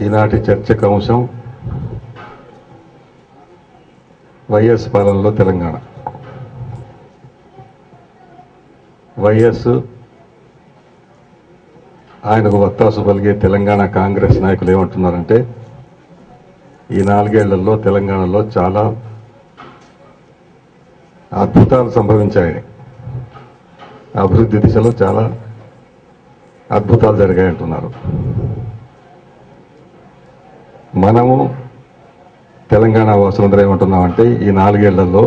ఈనాటి చర్చకు అంశం వైఎస్ పాలనలో తెలంగాణ. వైఎస్ ఆయనకు వత్తాసు పలిగే తెలంగాణ కాంగ్రెస్ నాయకులు ఏమంటున్నారంటే ఈ నాలుగేళ్ళలో తెలంగాణలో చాలా అద్భుతాలు సంభవించాయని అభివృద్ధి దిశలో చాలా అద్భుతాలు జరిగాయి అంటున్నారు మనము తెలంగాణ వాసులందరూ ఏమంటున్నామంటే ఈ నాలుగేళ్ళలో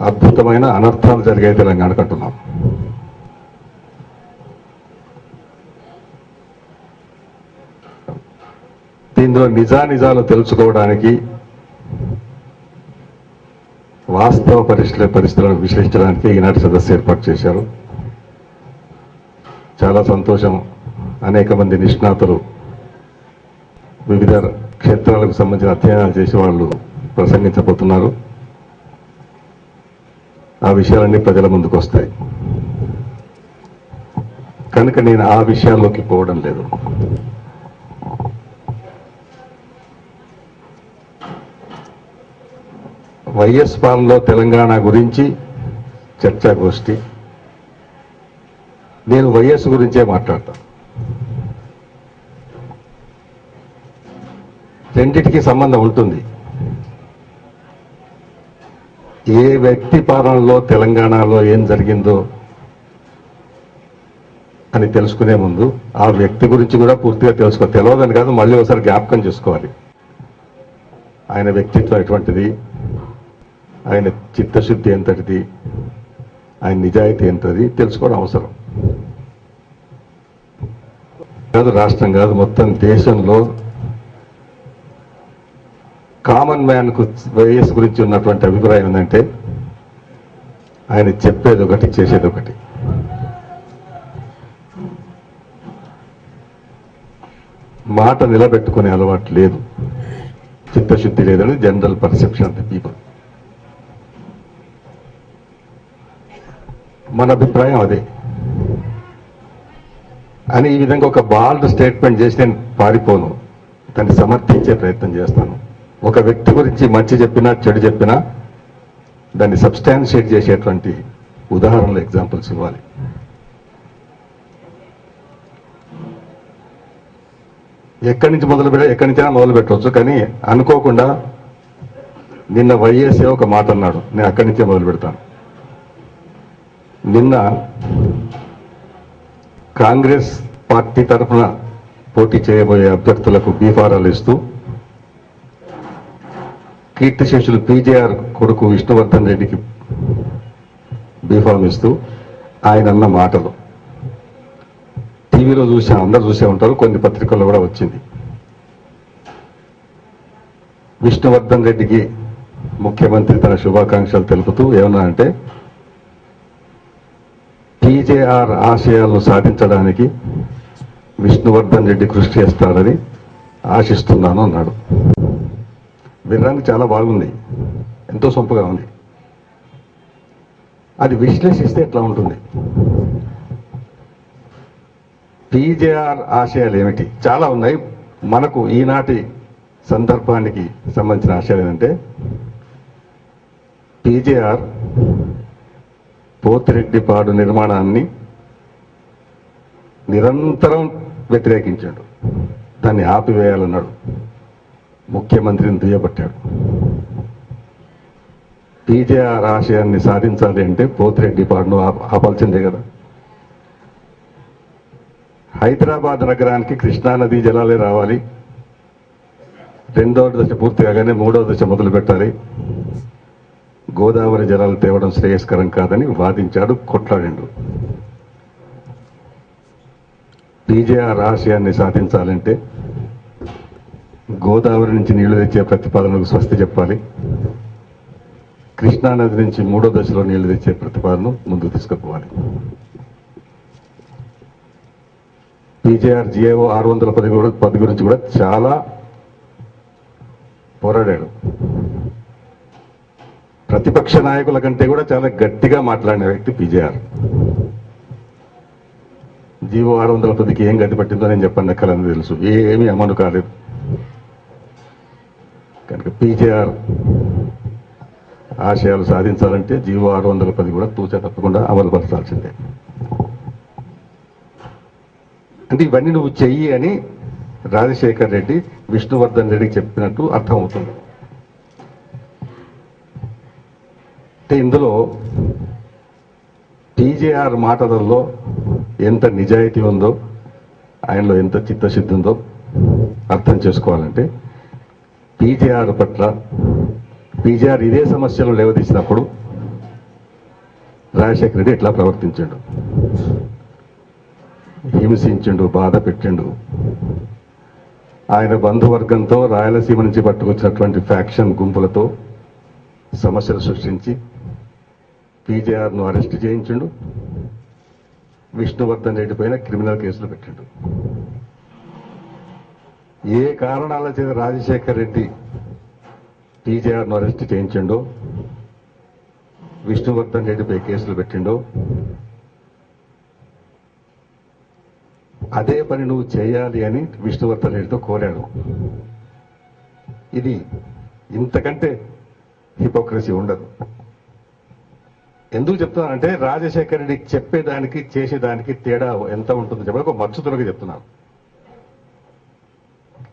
అద్భుతమైన అనర్థాలు జరిగాయి తెలంగాణకు అంటున్నాం. దీనిలో నిజానిజాలు తెలుసుకోవడానికి వాస్తవ పరిస్థితుల పరిస్థితులను విశ్లేషించడానికి ఈనాటి సదస్సు ఏర్పాటు చేశారు. చాలా సంతోషం. అనేక మంది నిష్ణాతులు వివిధ క్షేత్రాలకు సంబంధించిన అధ్యయనాలు చేసి వాళ్ళు ప్రసంగించబోతున్నారు. ఆ విషయాలన్నీ ప్రజల ముందుకు వస్తాయి. కనుక నేను ఆ విషయాల్లోకి పోవడం లేదు. వైఎస్ పాలనలో తెలంగాణ గురించి చర్చాగోష్ఠి నేను వైఎస్ గురించే మాట్లాడతాను రెండిటికి సంబంధం ఉంటుంది. ఏ వ్యక్తి పాలనలో తెలంగాణలో ఏం జరిగిందో అని తెలుసుకునే ముందు ఆ వ్యక్తి గురించి కూడా పూర్తిగా తెలుసుకో తెలియదని కాదు మళ్ళీ ఒకసారి జ్ఞాపకం చేసుకోవాలి. ఆయన వ్యక్తిత్వం ఎటువంటిది? ఆయన చిత్తశుద్ధి ఎంతటిది? ఆయన నిజాయితీ ఎంతది? తెలుసుకోవడం అవసరం. కాదు రాష్ట్రం కాదు మొత్తం దేశంలో కామన్ మ్యాన్కు వైఎస్ గురించి ఉన్నటువంటి అభిప్రాయం ఏంటంటే ఆయన చెప్పేది ఒకటి చేసేది ఒకటి. మాట నిలబెట్టుకునే అలవాటు లేదు. చిత్తశుద్ధి లేదని general perception of the people మన అభిప్రాయం అదే. అని ఈ విధంగా ఒక బాల్డ్ స్టేట్మెంట్ చేసి నేను పారిపోను. దాన్ని సమర్థించే ప్రయత్నం చేస్తాను. ఒక వ్యక్తి గురించి మంచి చెప్పినా చెడు చెప్పినా దాన్ని సబ్స్టాన్షియేట్ చేసేటువంటి ఉదాహరణలు ఎగ్జాంపుల్స్ ఇవ్వాలి. ఎక్కడి నుంచి మొదలు పెట్ట ఎక్కడి నుంచైనా మొదలు పెట్టవచ్చు. కానీ అనుకోకుండా నిన్న వైఎస్ఏ ఒక మాట అన్నాడు. నేను అక్కడి నుంచే మొదలు పెడతాను. నిన్న కాంగ్రెస్ పార్టీ తరఫున పోటీ చేయబోయే అభ్యర్థులకు బీఫారాలు ఇస్తూ కీర్తిశేషులు పీజేఆర్ కొడుకు విష్ణువర్ధన్ రెడ్డికి బీఫామ్ ఇస్తూ ఆయన అన్న మాటలు. టీవీలో చూసే అందరు చూసే ఉంటారు కొన్ని పత్రికల్లో కూడా వచ్చింది. విష్ణువర్ధన్ రెడ్డికి ముఖ్యమంత్రి తన శుభాకాంక్షలు తెలుపుతూ ఏమన్నా అంటే టీజేఆర్ ఆశయాలను సాధించడానికి విష్ణువర్ధన్ రెడ్డి కృషి చేస్తాడని ఆశిస్తున్నాను అన్నాడు. వినడానికి చాలా బాగుంది. ఎంతో సొంపుగా ఉంది. అది విశ్లేషిస్తే ఎట్లా ఉంటుంది? టీజేఆర్ ఆశయాలు ఏమిటి? చాలా ఉన్నాయి. మనకు ఈనాటి సందర్భానికి సంబంధించిన ఆశయాలు ఏంటంటే టీజేఆర్ పోతిరెడ్డిపాడు నిర్మాణాన్ని నిరంతరం వ్యతిరేకించాడు. దాన్ని ఆపివేయాలన్నాడు. ముఖ్యమంత్రిని దుయ్యబట్టాడు. టీజేఆర్ ఆశయాన్ని సాధించాలి అంటే పోతిరెడ్డిపాడును ఆపాల్సిందే కదా. హైదరాబాద్ నగరానికి కృష్ణానదీ జలాలే రావాలి. రెండో దశ పూర్తి కాగానే మూడో దశ మొదలు పెట్టాలి గోదావరి జలాలు తేవడం శ్రేయస్కరం కాదని వాదించాడు కొట్లాడిండు. పీజేఆర్ ఆశయాన్ని సాధించాలంటే గోదావరి నుంచి నీళ్ళు తెచ్చే ప్రతిపాదనకు స్వస్తి చెప్పాలి. కృష్ణానది నుంచి మూడో దశలో నీళ్ళు తెచ్చే ప్రతిపాదన ముందుకు తీసుకుపోవాలి. పీజేఆర్ జిఏఓ ఆరు వందల పది పది గురించి కూడా చాలా పోరాడాడు. ప్రతిపక్ష నాయకుల కంటే కూడా చాలా గట్టిగా మాట్లాడిన వ్యక్తి పీజేఆర్. జీవో ఆరు వందల పదికి ఏం గతి పట్టిందో నేను చెప్పండి ఎక్కలని తెలుసు. ఏమీ అమలు కాలేదు. కనుక పీజేఆర్ ఆశయాలు సాధించాలంటే జీవో ఆరు వందల పది కూడా తూచ తప్పకుండా అమలుపరచాల్సిందే అంటే ఇవన్నీ నువ్వు చెయ్యి అని రాజశేఖర్ రెడ్డి విష్ణువర్ధన్ రెడ్డికి చెప్పినట్టు అర్థమవుతుంది. అంటే ఇందులో టీజేఆర్ మాటలలో ఎంత నిజాయితీ ఉందో ఆయనలో ఎంత చిత్తశుద్ధి ఉందో అర్థం చేసుకోవాలంటే పీజేఆర్ పట్ల పీజేఆర్ ఇదే సమస్యలు లేవదీసినప్పుడు రాజశేఖర రెడ్డి ఎట్లా ప్రవర్తించాడు? హింసించిండు బాధ పెట్టిండు. ఆయన బంధువర్గంతో రాయలసీమ నుంచి పట్టుకొచ్చినటువంటి ఫ్యాక్షన్ గుంపులతో సమస్యలు సృష్టించి పీజేఆర్ను అరెస్ట్ చేయించిండు. విష్ణువర్ధన్ రెడ్డి పైన క్రిమినల్ కేసులు పెట్టిండు. ఏ కారణాల చేత రాజశేఖర్ రెడ్డి టీజేఆర్ను అరెస్ట్ చేయించిండో విష్ణువర్ధన్ రెడ్డిపై కేసులు పెట్టిండో అదే పని నువ్వు చేయాలి అని విష్ణువర్ధన్ రెడ్డితో కోరాడు. ఇది ఇంతకంటే హిపోక్రసీ ఉండదు. ఎందుకు చెప్తున్నానంటే రాజశేఖర రెడ్డి చెప్పేదానికి చేసేదానికి తేడా ఎంత ఉంటుందో చెప్పి ఒక మచ్చుతునగా చెప్తున్నాను.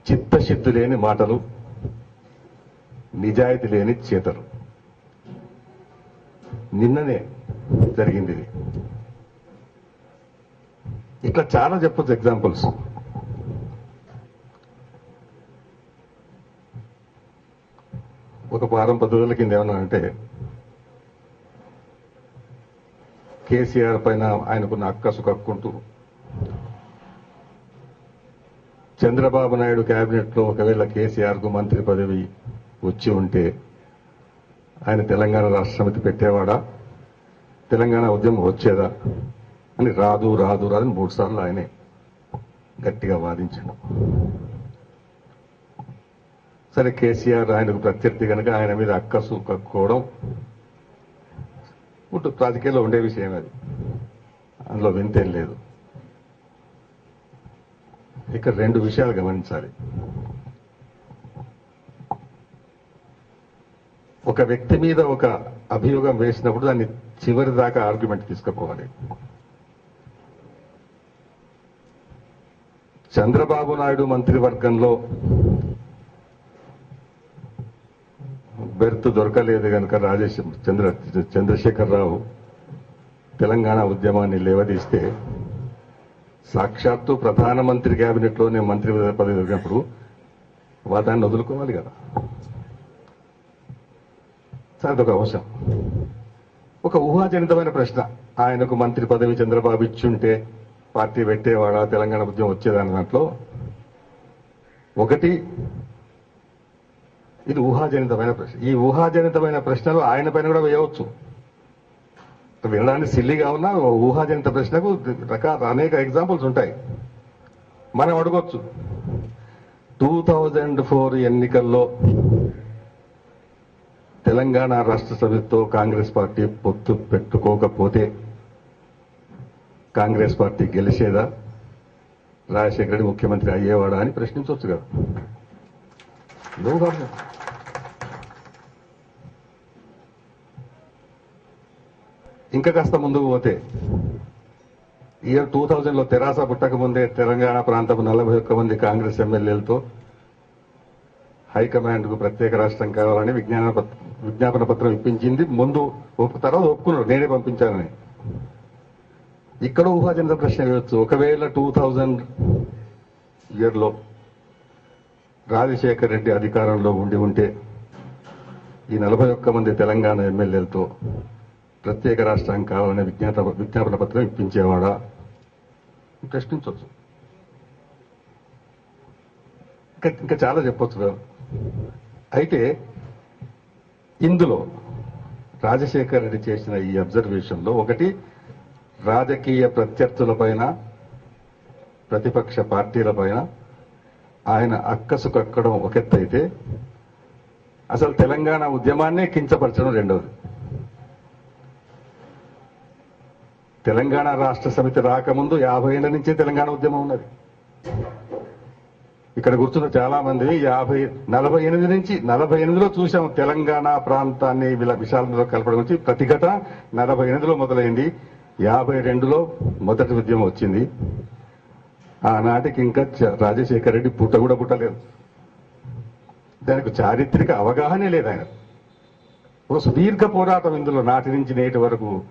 చిత్తశుద్ధి లేని మాటలు నిజాయితీ లేని చేతలు. నిన్ననే జరిగింది ఇది. ఇట్లా చాలా చెప్పచ్చు ఎగ్జాంపుల్స్. ఒక వారం పది రోజుల కింద ఏమన్నా అంటే కేసీఆర్ పైన ఆయనకున్న అక్కసు కక్కుంటూ చంద్రబాబు నాయుడు క్యాబినెట్లో ఒకవేళ కేసీఆర్కు మంత్రి పదవి వచ్చి ఉంటే ఆయన తెలంగాణ రాష్ట్ర సమితి పెట్టేవాడా? తెలంగాణ ఉద్యమం వచ్చేదా? అని రాదు రాదు రాదు అని మూడు సార్లు ఆయనే గట్టిగా వాదించాడు. సరే కేసీఆర్ ఆయనకు ప్రత్యర్థి కనుక ఆయన మీద అక్కసు కక్కుకోవడం పుట్టు రాజకీయాల్లో ఉండే విషయం అది. అందులో వింతేం లేదు. ఇక్కడ రెండు విషయాలు గమనించాలి. ఒక వ్యక్తి మీద ఒక అభియోగం వేసినప్పుడు దాన్ని చివరి దాకా ఆర్గ్యుమెంట్ తీసుకుపోవాలి. చంద్రబాబు నాయుడు మంత్రివర్గంలో బెర్త్ దొరకలేదు కనుక రాజేష్ చంద్ర చంద్రశేఖరరావు తెలంగాణ ఉద్యమాన్ని లేవదీస్తే సాక్షాత్తు ప్రధానమంత్రి క్యాబినెట్లోనే మంత్రి పదవి దొరికినప్పుడు వాదాన్ని వదులుకోవాలి కదా. సార్ అదొక అవసరం. ఒక ఊహాజనితమైన ప్రశ్న. ఆయనకు మంత్రి పదవి చంద్రబాబు ఇచ్చుంటే పార్టీ పెట్టేవాడా తెలంగాణ ఉద్యమం వచ్చేదాని దాంట్లో ఒకటి ఇది ఊహాజనితమైన ప్రశ్న. ఈ ఊహాజనితమైన ప్రశ్నలు ఆయన పైన కూడా వేయవచ్చు. వినడానికి సిల్లిగా ఉన్న ఊహాజనిత ప్రశ్నకు రకాల అనేక ఎగ్జాంపుల్స్ ఉంటాయి. మనం అడగొచ్చు. టూ థౌజండ్ ఫోర్ ఎన్నికల్లో తెలంగాణ రాష్ట్ర సమితితో కాంగ్రెస్ పార్టీ పొత్తు పెట్టుకోకపోతే కాంగ్రెస్ పార్టీ గెలిచేదా? రాజశేఖర రెడ్డి ముఖ్యమంత్రి అయ్యేవాడా అని ప్రశ్నించవచ్చు కదా. నువ్వు కాదు ఇంకా కాస్త ముందుకు పోతే ఇయర్ టూ థౌజండ్లో తెరాస పుట్టక ముందే తెలంగాణ ప్రాంతపు నలభై ఒక్క మంది కాంగ్రెస్ ఎమ్మెల్యేలతో హైకమాండ్కు ప్రత్యేక రాష్ట్రం కావాలని విజ్ఞాన విజ్ఞాపన పత్రం ఇప్పించింది ముందు ఒప్పు తర్వాత ఒప్పుకున్నాడు నేనే పంపించానని ఇక్కడ ఊహాజనిత ప్రశ్న వేయవచ్చు ఒకవేళ టూ థౌజండ్ ఇయర్లో రాజశేఖర్ రెడ్డి అధికారంలో ఉండి ఉంటే ఈ నలభై ఒక్క మంది తెలంగాణ ఎమ్మెల్యేలతో ప్రత్యేక రాష్ట్రం కావాలనే విజ్ఞాత విజ్ఞాపన పత్రం ఇప్పించేవాడా ప్రశ్నించవచ్చు ఇంకా ఇంకా చాలా చెప్పొచ్చు కదా. అయితే ఇందులో రాజశేఖర్ రెడ్డి చేసిన ఈ అబ్జర్వేషన్లో ఒకటి రాజకీయ ప్రత్యర్థులపైన ప్రతిపక్ష పార్టీలపైన ఆయన అక్కసు కక్కడం ఒక ఎత్తు అయితే అసలు తెలంగాణ ఉద్యమాన్నే కించపరచడం రెండవది తెలంగాణ రాష్ట్ర సమితి రాకముందు యాభై ఏళ్ళ నుంచే తెలంగాణ ఉద్యమం ఉన్నది. ఇక్కడ కూర్చున్న చాలా మంది యాభై నలభై ఎనిమిది నుంచి నలభై ఎనిమిదిలో చూసాం తెలంగాణ ప్రాంతాన్ని ఇలా విశాలంలో కలపడం గురించి. ప్రతిఘట నలభై ఎనిమిదిలో మొదలైంది. యాభై రెండులో మొదటి ఉద్యమం వచ్చింది. ఆనాటికి ఇంకా చ- రాజశేఖర రెడ్డి పుట్ట కూడా పుట్టలేదు. దానికి చారిత్రక అవగాహనే లేదు ఆయన. ఒక సుదీర్ఘ పోరాటం ఇందులో నాటి నుంచి నేటి వరకు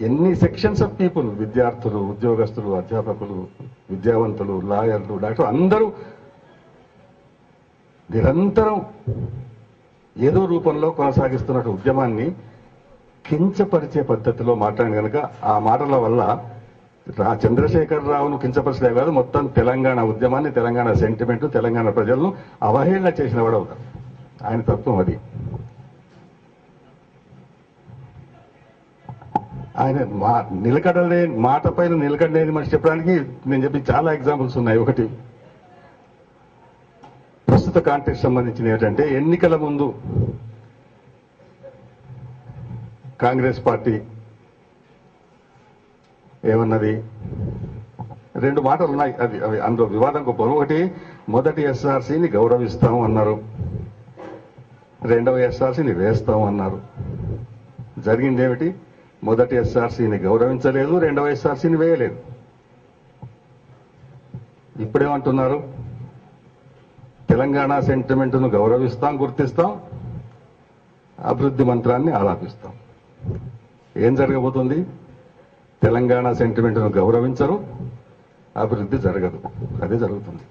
ఎన్ని సెక్షన్స్ ఆఫ్ పీపుల్ విద్యార్థులు ఉద్యోగస్తులు అధ్యాపకులు విద్యావంతులు లాయర్లు డాక్టర్ అందరూ నిరంతరం ఏదో రూపంలో కొనసాగిస్తున్న ఉద్యమాన్ని కించపరిచే పద్ధతిలో మాట్లాడిన కనుక ఆ మాటల వల్ల రా చంద్రశేఖర్ రావును కించపరిచలే కాదు మొత్తం తెలంగాణ ఉద్యమాన్ని తెలంగాణ సెంటిమెంట్ తెలంగాణ ప్రజలను అవహేళన చేసిన వాడు ఆయన తత్వం అది. ఆయన మా నిలకడలే మాట పైన నిలకడలేని మనిషి చెప్పడానికి నేను చెప్పి చాలా ఎగ్జాంపుల్స్ ఉన్నాయి. ఒకటి ప్రస్తుత కాంటెక్స్ట్ సంబంధించిన ఏంటంటే ఎన్నికల ముందు కాంగ్రెస్ పార్టీ ఏమన్నది? రెండు మాటలు ఉన్నాయి అది అవి అందులో వివాదం గొప్ప ఒకటి మొదటి ఎస్ఆర్సీని గౌరవిస్తాం అన్నారు. రెండవ ఎస్ఆర్సీని వేస్తాం అన్నారు. జరిగింది ఏమిటి మొదటి ఎస్ఆర్సీని గౌరవించలేదు రెండవ ఎస్ఆర్సీని వేయలేదు. ఇప్పుడేమంటున్నారు? తెలంగాణ సెంటిమెంట్ను గౌరవిస్తాం గుర్తిస్తాం అభివృద్ధి మంత్రాన్ని ఆలాపిస్తాం. ఏం జరగబోతుంది? తెలంగాణ సెంటిమెంట్ను గౌరవించరు అభివృద్ధి జరగదు. అదే జరుగుతుంది.